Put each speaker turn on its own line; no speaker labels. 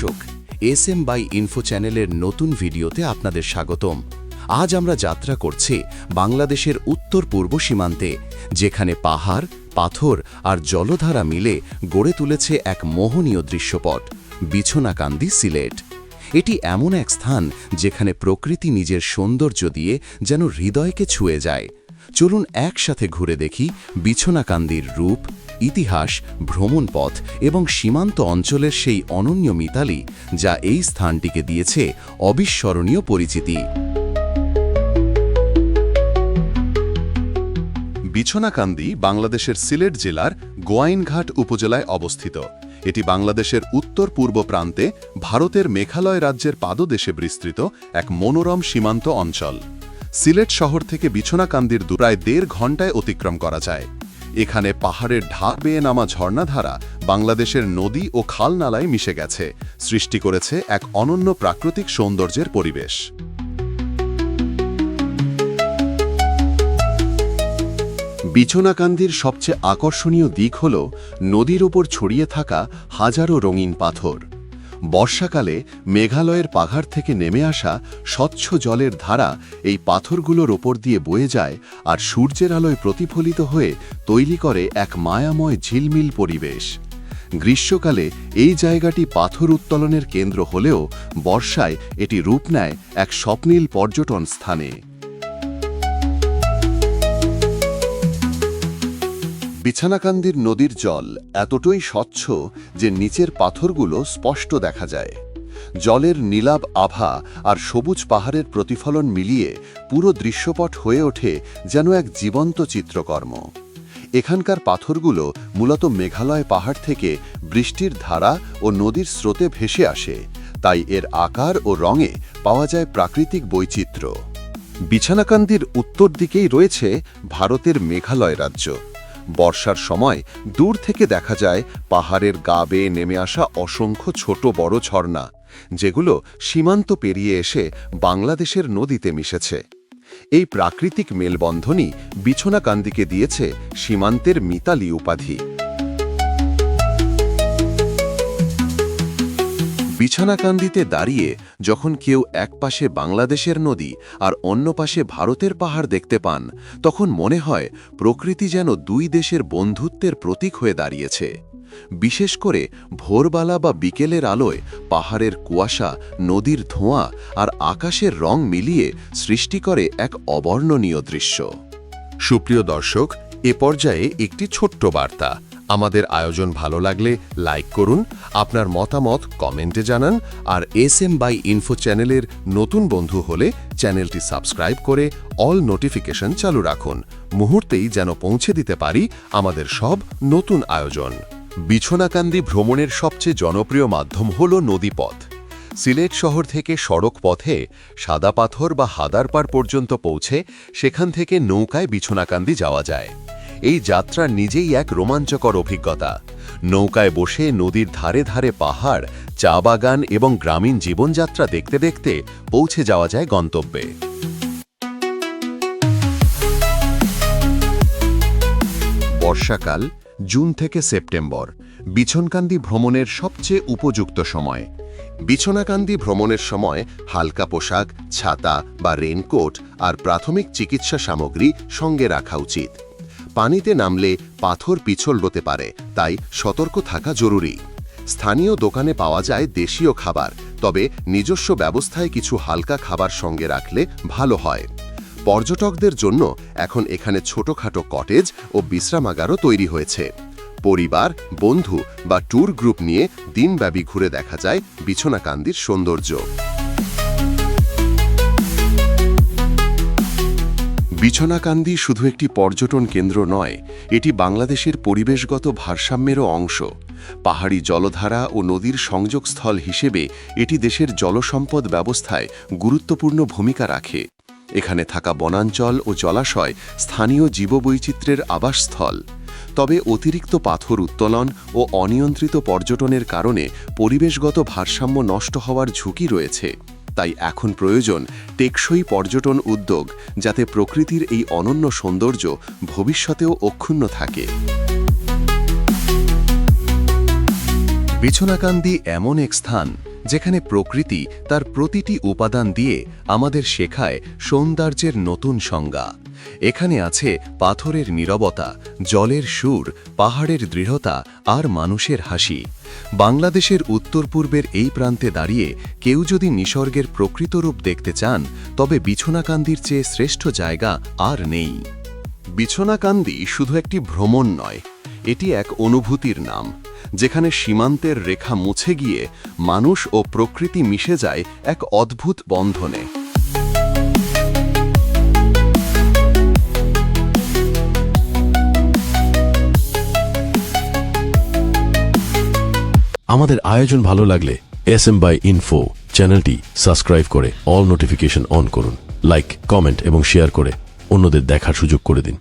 দর্শক S M by info চ্যানেলের নতুন ভিডিওতে আপনাদের স্বাগতম। আজ আমরা যাত্রা করছি বাংলাদেশের উত্তর পূর্ব সীমান্তে, যেখানে পাহাড়, পাথর আর জলধারা মিলে গড়ে তুলেছে এক মোহনীয় দৃশ্যপট, বিছনাকান্দি সিলেট। এটি এমন এক স্থান যেখানে প্রকৃতি নিজের সৌন্দর্য দিয়ে যেন হৃদয়কে ছুঁয়ে যায়। চলুন একসাথে ঘুরে দেখি বিছনাকান্দির রূপ ইতিহাস, ভ্রমণপথ এবং সীমান্ত অঞ্চলের সেই অনন্য মিতালি যা এই স্থানটিকে দিয়েছে অবিস্মরণীয় পরিচিতি।
বিছনাকান্দি বাংলাদেশের সিলেট জেলার গোয়াইনঘাট উপজেলায় অবস্থিত। এটি বাংলাদেশের উত্তর পূর্ব প্রান্তে ভারতের মেঘালয় রাজ্যের পাদদেশে বিস্তৃত এক মনোরম সীমান্ত অঞ্চল। সিলেট শহর থেকে বিছনাকান্দির দূর প্রায় দেড় ঘণ্টায় অতিক্রম করা যায়। এখানে পাহাড়ের ঢাক বেয়ে নামা ঝর্ণাধারা বাংলাদেশের নদী ও খালনালায় মিশে গেছে। সৃষ্টি করেছে এক অনন্য প্রাকৃতিক সৌন্দর্যের পরিবেশ। বিছনাকান্দির সবচেয়ে আকর্ষণীয় দিক হল নদীর ওপর ছড়িয়ে থাকা হাজারো রঙিন পাথর। বর্ষাকালে মেঘালয়ের পাহাড় থেকে নেমে আসা স্বচ্ছ জলের ধারা এই পাথরগুলোর ওপর দিয়ে বয়ে যায় আর সূর্যের আলোয় প্রতিফলিত হয়ে তৈরি করে এক মায়াময় ঝিলমিল পরিবেশ। গ্রীষ্মকালে এই জায়গাটি পাথর উত্তোলনের কেন্দ্র হলেও বর্ষায় এটি রূপ নেয় এক স্বপ্নীল পর্যটন স্থানে। বিছানাকান্দির নদীর জল এতটাই স্বচ্ছ যে নিচের পাথরগুলো স্পষ্ট দেখা যায়। জলের নীলাভ আভা আর সবুজ পাহাড়ের প্রতিফলন মিলিয়ে পুরো দৃশ্যপট হয়ে ওঠে যেন এক জীবন্ত চিত্রকর্ম। এখানকার পাথরগুলো মূলত মেঘালয় পাহাড় থেকে বৃষ্টির ধারা ও নদীর স্রোতে ভেসে আসে, তাই এর আকার ও রঙে পাওয়া যায় প্রাকৃতিক বৈচিত্র্য। বিছানাকান্দির উত্তর দিকেই রয়েছে ভারতের মেঘালয় রাজ্য। বর্ষার সময় দূর থেকে দেখা যায় পাহাড়ের গা বেয়ে নেমে আসা অসংখ্য ছোট বড় ঝর্ণা, যেগুলো সীমান্ত পেরিয়ে এসে বাংলাদেশের নদীতে মিশেছে। এই প্রাকৃতিক মেলবন্ধনই বিছনাকান্দিকে দিয়েছে সীমান্তের মিতালি উপাধি। বিছানাকান্দিতে দাঁড়িয়ে যখন কেউ এক পাশে বাংলাদেশের নদী আর অন্য পাশে ভারতের পাহাড় দেখতে পান, তখন মনে হয় প্রকৃতি যেন দুই দেশের বন্ধুত্বের প্রতীক হয়ে দাঁড়িয়েছে। বিশেষ করে ভোরবেলা বা বিকেলের আলোয় পাহাড়ের কুয়াশা, নদীর ধোঁয়া আর আকাশের রং মিলিয়ে সৃষ্টি করে এক অবর্ণনীয় দৃশ্য। সুপ্রিয় দর্শক, এ পর্যায়ে একটি ছোট্ট বার্তা। আমাদের আয়োজন ভালো লাগলে লাইক করুন, আপনার মতামত কমেন্টে জানান, আর
এস এম বাই ইনফো
চ্যানেলের নতুন বন্ধু হলে চ্যানেলটি সাবস্ক্রাইব করে অল নোটিফিকেশন চালু রাখুন। মুহূর্তেই যেন পৌঁছে দিতে পারি আমাদের সব নতুন আয়োজন। বিছনাকান্দি ভ্রমণের সবচেয়ে জনপ্রিয় মাধ্যম হল নদীপথ। সিলেট শহর থেকে সড়ক পথে সাদা পাথর বা হাদারপাড় পর্যন্ত পৌঁছে সেখান থেকে নৌকায় বিছনাকান্দি যাওয়া যায়। এই যাত্রা নিজেই এক রোমাঞ্চকর অভিজ্ঞতা। নৌকায় বসে নদীর ধারে ধারে পাহাড়, চা বাগান এবং গ্রামীণ জীবনযাত্রা দেখতে দেখতে পৌঁছে যাওয়া যায় গন্তব্যে। বর্ষাকাল, জুন থেকে সেপ্টেম্বর, বিছনকান্দি ভ্রমণের সবচেয়ে উপযুক্ত সময়। বিছনাকান্দি ভ্রমণের সময় হালকা পোশাক, ছাতা বা রেনকোট আর প্রাথমিক চিকিৎসা সামগ্রী সঙ্গে রাখা উচিত। পানিতে নামলে পাথর পিছল হতে পারে, তাই সতর্ক থাকা জরুরি। স্থানীয় দোকানে পাওয়া যায় দেশীয় খাবার, তবে নিজস্ব ব্যবস্থায় কিছু হালকা খাবার সঙ্গে রাখলে ভালো হয়। পর্যটকদের জন্য এখন এখানে ছোটখাটো কটেজ ও বিশ্রামাগারও তৈরি হয়েছে। পরিবার, বন্ধু বা ট্যুর গ্রুপ নিয়ে দিনব্যাপী ঘুরে দেখা যায় বিছনাকান্দির সৌন্দর্য। বিছনাকান্দি শুধু একটি পর্যটন কেন্দ্র নয়, এটি বাংলাদেশের পরিবেশগত ভারসাম্যেরও অংশ। পাহাড়ি জলধারা ও নদীর সংযোগস্থল হিসেবে এটি দেশের জলসম্পদ ব্যবস্থায় গুরুত্বপূর্ণ ভূমিকা রাখে। এখানে থাকা বনাঞ্চল ও জলাশয় স্থানীয় জীববৈচিত্র্যের আবাসস্থল। তবে অতিরিক্ত পাথর উত্তোলন ও অনিয়ন্ত্রিত পর্যটনের কারণে পরিবেশগত ভারসাম্য নষ্ট হওয়ার ঝুঁকি রয়েছে। তাই এখন প্রয়োজন টেকসই পর্যটন উদ্যোগ যাতে প্রকৃতির এই অনন্য সৌন্দর্য ভবিষ্যতেও অক্ষুণ্ণ থাকে। বিছনাকান্দি এমন এক স্থান যেখানে প্রকৃতি তার প্রতিটি উপাদান দিয়ে আমাদের শেখায় সৌন্দর্যের নতুন সংজ্ঞা। এখানে আছে পাথরের নীরবতা, জলের সুর, পাহাড়ের দৃঢ়তা আর মানুষের হাসি। বাংলাদেশের উত্তর পূর্বের এই প্রান্তে দাঁড়িয়ে কেউ যদি নিসর্গের প্রকৃত রূপ দেখতে চান, তবে বিছনাকান্দির চেয়ে শ্রেষ্ঠ জায়গা আর নেই।
বিছনাকান্দি শুধু একটি ভ্রমণ নয়, এটি এক অনুভূতির নাম, যেখানে সীমান্তের রেখা মুছে গিয়ে মানুষ ও প্রকৃতি মিশে যায় এক অদ্ভুত বন্ধনে।
আমাদের আয়োজন ভালো লাগলে এস এম বাই ইনফো চ্যানেলটি সাবস্ক্রাইব করে অল নোটিফিকেশন অন করুন। লাইক কমেন্ট এবং শেয়ার করে অন্যদের দেখার সুযোগ করে দিন।